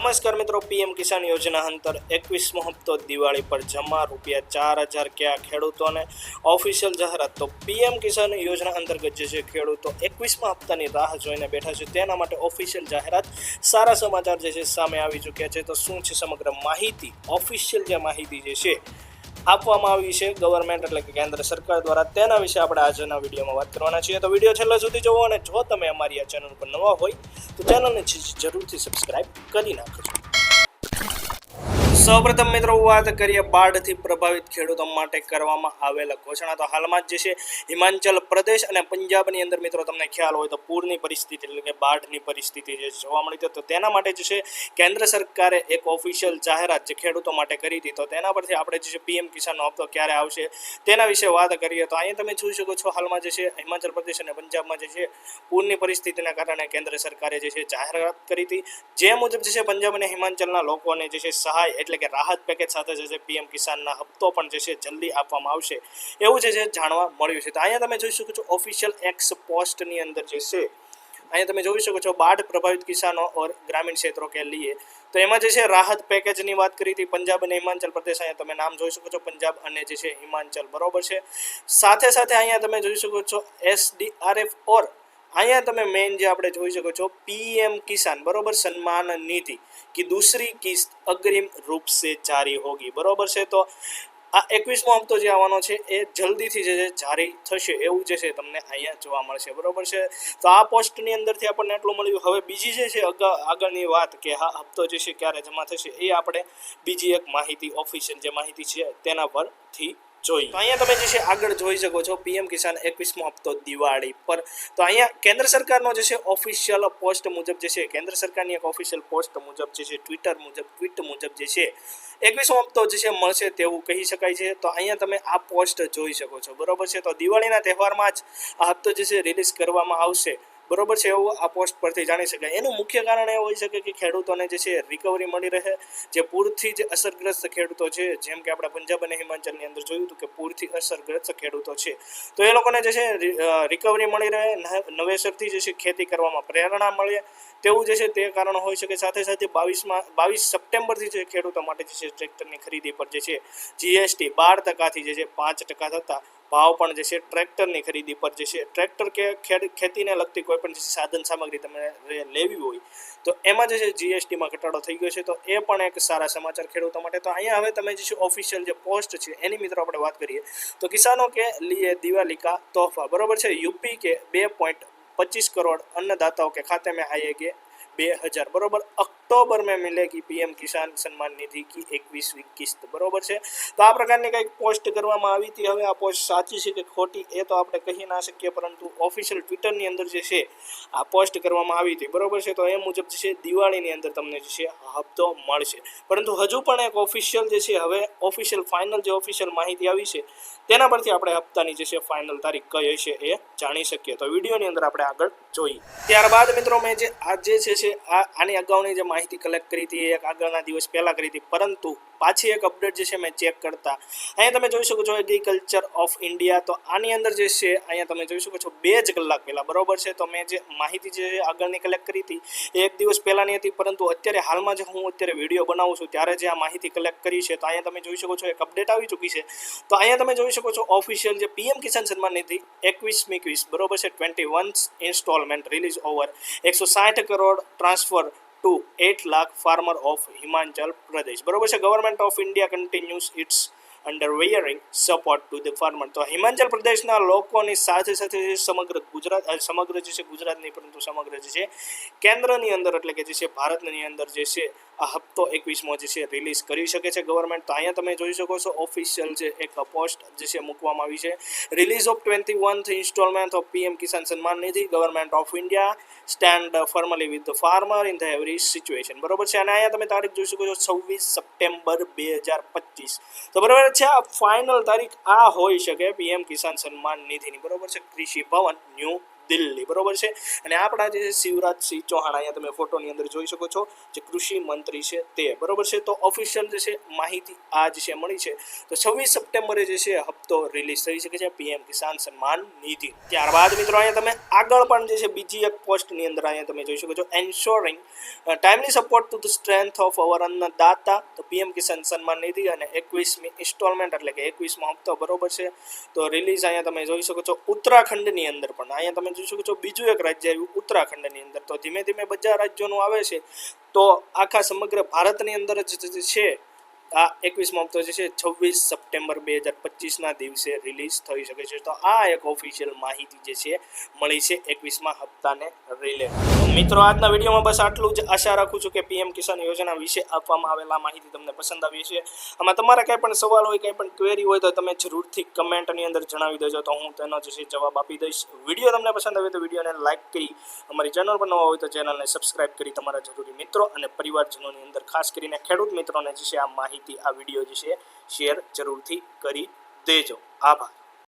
નમસ્કાર મિત્રો, પીએમ કિસાન યોજના અંતર એકવીસમો હપ્તો દિવાળી પર જમા રૂપિયા ચાર હજાર કયા ખેડૂતોને ઓફિશિયલ જાહેરાત. તો પીએમ કિસાન યોજના અંતર્ગત જે છે ખેડૂતો એકવીસમા હપ્તાની રાહ જોઈને બેઠા છે, તેના માટે ઓફિશિયલ જાહેરાત સારા સમાચાર જે છે સામે આવી ચૂક્યા છે. તો શું છે સમગ્ર માહિતી? ઓફિશિયલ જે માહિતી જે છે આપવામાં આવી છે ગવર્મેન્ટ એટલે કે કેન્દ્ર સરકાર દ્વારા. તેના વિશે આપણે આજના વિડીયોમાં વાત કરવાના છીએ. તો વીડિયો છેલ્લા સુધી જોવો અને જો તમે અમારી આ ચેનલ પર નવા હોય તો ચેનલને જરૂરથી સબસ્ક્રાઈબ કરી નાખજો. સૌપ્રથમ મિત્રો વાત કરીએ બાઢથી પ્રભાવિત ખેડૂતો માટે કરવામાં આવેલા ઘોષણા. તો હાલમાં જ જે છે, હિમાચલ પ્રદેશ અને પંજાબની અંદર મિત્રો તમને ખ્યાલ હોય તો પૂરની પરિસ્થિતિ એટલે કે બાઢની પરિસ્થિતિ જે જોવા મળી તો તેના માટે જે છે, કેન્દ્ર સરકારે એક ઓફિશિયલ જાહેરાત જે ખેડૂતો માટે કરી હતી. તો તેના પરથી આપણે જે છે, પીએમ કિસાનનો હપ્તો ક્યારે આવશે તેના વિશે વાત કરીએ. તો અહીંયા તમે જોઈ શકો છો, હાલમાં જે છે, હિમાચલ પ્રદેશ અને પંજાબમાં જે છે, પૂરની પરિસ્થિતિના કારણે કેન્દ્ર સરકારે જે છે, જાહેરાત કરી હતી. જે મુજબ જે છે, પંજાબ અને હિમાચલના લોકોને જે છે, સહાય એટલે કે રાહત પેકેજ સાથે જે છે પીએમ કિસાનના હપ્તો પણ જે છે જલ્દી આપવામાં આવશે. એવું જે છે જાણવા મળ્યું છે. તો અહીંયા તમે જોઈ શકો છો ઓફિશિયલ એક્સ પોસ્ટની અંદર જે છે, અહીંયા તમે જોઈ શકો છો બાઢ પ્રભાવિત કિસાનો ઓર ગ્રામીણ ક્ષેત્રો કે લીએ તો એમાં જે છે રાહત પેકેજની વાત કરી હતી પંજાબ અને હિમાચલ પ્રદેશ. અહીંયા તમે નામ જોઈ શકો છો પંજાબ અને જે છે હિમાચલ. બરોબર છે? સાથે સાથે અહીંયા તમે જોઈ શકો છો એસડીઆરએફ ઓર અહીંયા તમે મેઇન જે આપણે જોઈ શકો છો પીએમ કિસાન, બરોબર? સન્માન નીતિ કે દૂસરી કિસ્ત અગ્રિમ રૂપ સે જારી હોગી, બરોબર છે? તો આ એકવીસમો હપ્તો જે આવવાનો છે, એ જલ્દીથી જે છે જારી થશે, એવું જે છે તમને અહીંયા જોવા મળશે, બરોબર છે? તો આ પોસ્ટની અંદરથી આપણને એટલું મળ્યું. હવે બીજી જે છે આગળની વાત કે હા હપ્તો જે છે ક્યારે જમા થશે, એ આપણે બીજી એક માહિતી ઓફિશિયલ જે માહિતી છે, તેના પરથી જોઈ. તો અહીંયા તમે જે છે આગળ જોઈ શકો છો, પીએમ કિસાન એકવીસમો હપ્તો દિવાળી પર. તો અહીંયા કેન્દ્ર સરકારનો જે છે ઓફિશિયલ પોસ્ટ મુજબ જે છે, કેન્દ્ર સરકારની એક ઓફિશિયલ પોસ્ટ મુજબ જે છે ટ્વિટર મુજબ ટ્વીટ મુજબ જે છે, એકવીસમો હપ્તો જે છે મળશે તેવું કહી શકાય છે. તો અહીંયા તમે આ પોસ્ટ જોઈ શકો છો. બરોબર છે? તો દિવાળીના તહેવારમાં જ આ હપ્તો જે છે રિલીઝ કરવામાં આવશે. બરોબર છે એવું આ પોસ્ટ પરથી જાણી શકાય. એનું મુખ્ય કારણ એ હોઈ શકે કે ખેડૂતોને જે છે રિકવરી મળી રહે. જે પૂરથી જે અસરગ્રસ્ત ખેડૂતો છે, જેમ કે આપણે પંજાબ અને હિમાચલની અંદર જોયું હતું કે પૂરથી અસરગ્રસ્ત ખેડૂતો છે. તો એ લોકોને જે છે રિકવરી મળી રહે નવેસરથી જે છે ખેતી કરવામાં પ્રેરણા મળે. તેવું જે છે તે કારણ હોઈ શકે સાથે સાથે બાવીસમાં બાવીસ સપ્ટેમ્બરથી જે ખેડૂતો માટે જે છે ટ્રેક્ટરની ખરીદી પર જે છે જીએસટી બાર ટકાથી જે છે પાંચ ટકા થતા ભાવ પણ જે છે, ટ્રેક્ટરની ખરીદી પર જે છે, ટ્રેક્ટર કે ખેતીને લગતી કોઈ પણ સાધન સામગ્રી તમે લેવી હોય, તો એમાં જે છે જીએસટીમાં ઘટાડો થઈ ગયો છે. તો એ પણ એક સારા સમાચાર ખેડૂતો માટે. તો અહીંયા હવે તમે જે છે ઓફિશિયલ જે પોસ્ટ છે, એની મિત્રો આપણે વાત કરીએ. તો કિસાનો કે લીએ દિવાલિકા તોહફા, બરોબર છે? યુપી કે બે પોઈન્ટ પચીસ કરોડ અન્નદાતાઓ કે ખાતે મેં આઈએ કે બે હજાર, બરોબર? અક્ટોબર મેં મિલેગી પીએમ કિસાન સન્માન નિધિ કી એકવીસમી કિસ્ત. બરોબર છે? તો આ પ્રકારની કંઈક પોસ્ટ કરવામાં આવી હતી. હવે આ પોસ્ટ સાચી છે કે ખોટી એ તો આપણે કહી ના શકીએ, પરંતુ ઓફિશિયલ ટ્વિટરની અંદર જે છે, આ પોસ્ટ કરવામાં આવી હતી. બરોબર છે? તો એ મુજબ જે છે, દિવાળીની અંદર તમને જે છે હપ્તો મળશે. પરંતુ હજુ પણ એક ઓફિશિયલ જે છે, હવે ઓફિશિયલ ફાઇનલ જે ઓફિશિયલ માહિતી આવી છે, તેના પરથી આપણે હપ્તાની જે છે, ફાઇનલ તારીખ કઈ હશે એ જાણી શકીએ. તો વિડીયોની અંદર આપણે આગળ જોઈએ. ત્યારબાદ મિત્રો, મેં જે આજે છે, આ આની અગાઉની જે માહિતી કલેક્ટ કરી હતી એક આગળના દિવસ પહેલાં કરી હતી. પરંતુ પાછી એક અપડેટ જે છે મેં ચેક કરતા. અહીંયા તમે જોઈ શકો છો એગ્રીકલ્ચર ઓફ ઇન્ડિયા તો આની અંદર જે છે, અહીંયા તમે જોઈ શકો છો બે જ કલાક પહેલાં. બરોબર છે? તો મેં જે માહિતી જે આગળની કલેક્ટ કરી હતી, એ એક દિવસ પહેલાંની હતી. પરંતુ અત્યારે હાલમાં જે હું અત્યારે વીડિયો બનાવું છું. ત્યારે જે આ માહિતી કલેક્ટ કરી છે, તો અહીંયા તમે જોઈ શકો છો એક અપડેટ આવી ચૂકી છે. તો અહીંયા તમે જોઈ શકો છો ઓફિશિયલ જે પીએમ કિસાન સન્માન નિધિ એકવીસમી એકવીસ બરોબર છે? Twenty one instalment release over એકસો સાઠ crore transfer to eight lakh farmer of Himachal Pradesh બરોબર છે? Government of India continues its unwavering support to the farmer તો હિમાચલ પ્રદેશના લોકોની સાથે સાથે સમગ્ર ગુજરાત સમગ્ર જે છે ગુજરાત નહીં પરંતુ સમગ્ર જે છે, કેન્દ્રની અંદર, એટલે કે જે છે, ભારતની અંદર જે છે આ હપ્તો એકવીસમો જે છે રિલીઝ કરી શકે છે ગવર્મેન્ટ તો અહીંયા તમે જોઈ શકો છો ઓફિશિયલ જે એક પોસ્ટ જે છે મૂકવામાં આવી છે. Release of twenty one instalment of PM Kisan Samman Nidhi government of India stand formally with the farmer in the every situation બરોબર છે? અને અહીંયા તમે તારીખ જોઈ શકો છો છવ્વીસ સપ્ટેમ્બર બે હજાર પચીસ. તો બરાબર છે? આ ફાઇનલ તારીખ આ હોઈ શકે પીએમ કિસાન સન્માન નિધિની બરોબર છે? કૃષિ ભવન ન્યૂ દિલ્હી, બરોબર છે? અને આપણા જે શિવરાજસિંહ ચૌહાણ અહીંયા તમે ફોટોની અંદર જોઈ શકો છો, જે કૃષિ મંત્રી છે તે, બરોબર છે? તો ઓફિશિયલ જે છે માહિતી આ જ છે મળી છે. તો છવ્વીસ સપ્ટેમ્બરે જે છે હપ્તો રિલીઝ થઈ શકે છે પીએમ કિસાન સન્માન નિધિ. ત્યારબાદ મિત્રો અહીંયા તમે આગળ પણ જે છે બીજી એક પોસ્ટની અંદર અહીંયા તમે જોઈ શકો છો ensuring timely support to the strength of our annadata તો પીએમ કિસાન સન્માન નિધિ અને એકવીસમી ઇન્સ્ટોલમેન્ટ એટલે કે એકવીસમો હપ્તો, બરોબર છે? તો રિલીઝ અહીંયા તમે જોઈ શકો છો ઉત્તરાખંડની અંદર પણ. અહીંયા તમે જોઈ શકો છો. બીજું એક રાજ્ય આવ્યું ઉત્તરાખંડની અંદર. તો ધીમે ધીમે બધા રાજ્યોનું આવે છે. તો આખા સમગ્ર ભારતની અંદર જ છે આ એકવીસમો હપ્તો જે છે છવ્વીસ સપ્ટેમ્બર બે હજાર પચીસના દિવસે રિલીઝ થઈ શકે છે. તો આ એક ઓફિશિયલ માહિતી જે છે મળી છે એકવીસમાં હપ્તાને રિલે મિત્રો, આજના વિડીયોમાં બસ આટલું જ આશા રાખું છું કે પીએમ કિસાન યોજના વિશે આપવામાં આવેલા માહિતી તમને પસંદ આવી છે આમાં તમારા કંઈ પણ સવાલ હોય, કંઈ પણ ક્વેરી હોય, તો તમે જરૂરથી કમેન્ટની અંદર જણાવી દેજો. તો હું તેનો જે છે જવાબ આપી દઈશ. વીડિયો તમને પસંદ આવે તો વિડીયોને લાઇક કરી, અમારી ચેનલ પર નવા હોય તો ચેનલને સબસ્ક્રાઇબ કરી તમારા જરૂરી મિત્રો અને પરિવારજનોની અંદર ખાસ કરીને ખેડૂત મિત્રોને જે છે આ માહિતી આ વીડિયો જે છે શેર જરૂરથી કરી દેજો. આભાર.